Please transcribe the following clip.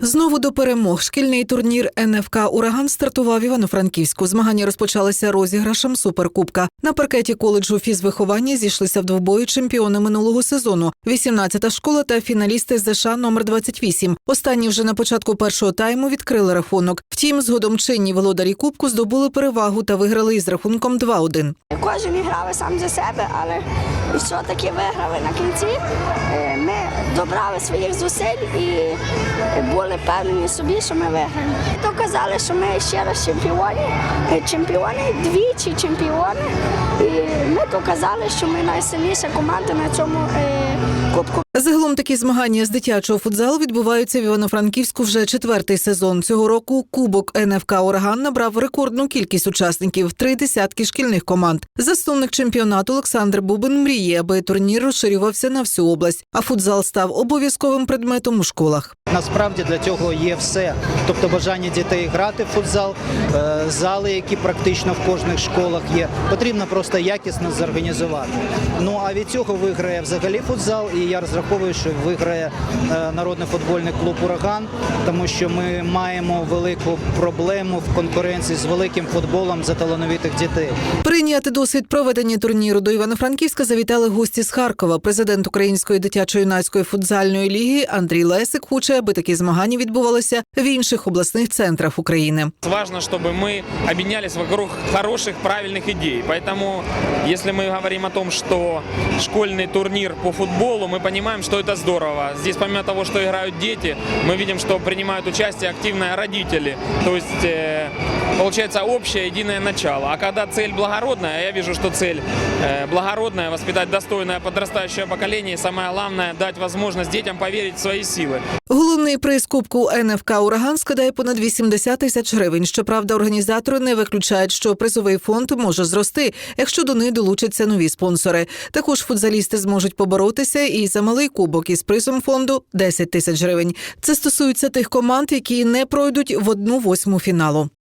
Знову до перемог. Шкільний турнір НФК Ураган стартував Івано-Франківську. Змагання розпочалися розіграшем суперкубка. На паркеті коледжу фізвиховання зійшлися в двобої чемпіони минулого сезону. 18-та школа та фіналісти з США номер 28. Останні вже на початку першого тайму відкрили рахунок. Втім, згодом чинні володарі кубку здобули перевагу та виграли із рахунком 2-1. Кожен грав сам за себе, але все-таки виграли на кінці. Добрали своїх зусиль і були певні собі, що ми виграємо. Доказали, що ми ще раз чемпіони, Е, чемпіони, двічі чемпіони. І ми доказали, що ми найсильніша команда на цьому е, кубку. Загалом такі змагання з дитячого футзалу відбуваються в Івано-Франківську вже четвертий сезон. Цього року Кубок НФК Ураган набрав рекордну кількість учасників три десятки шкільних команд. Засновник чемпіонату Олександр Бубин мріє, аби турнір розширювався на всю область, а футзал став обов'язковим предметом у школах. Насправді для цього є все. Тобто бажання дітей грати в футзал, е, зали, які практично в кожних школах є. Потрібно просто якісно зорганізувати. Ну а від цього виграє взагалі футзал, і я розраховую, що виграє е, народний футбольний клуб Ураган, тому що ми маємо велику проблему в конкуренції з великим футболом за талановитих дітей. Прийняти досвід проведення турніру до Івано-Франківська завітали гості з Харкова. Президент Української дитячо-юнацької футзальної ліги Андрій Лесик хоче, аби такі змагання відбувалися в інших обласних центрах України. Важно, чтобы мы объединялись вокруг хороших, правильных идей. Поэтому, если мы говорим о том, что школьный турнир по футболу, мы понимаем, что это здорово. Здесь помимо того, что играют дети, мы видим, что принимают участие активные родители. То есть э, получается общее единое начало. А когда цель благородная, я вижу, что цель э, благородная, воспитать достойное подрастающее поколение, и самое главное, дать возможность детям поверить в свои силы. Головний приз Кубку НФК Ураган складає понад 80 тисяч гривень. Щоправда, організатори не виключають, що призовий фонд може зрости, якщо до них долучаться нові спонсори. Також футзалісти зможуть поборотися і за малий кубок із призом фонду 10 тисяч гривень. Це стосується тих команд, які не пройдуть в одну восьму фіналу.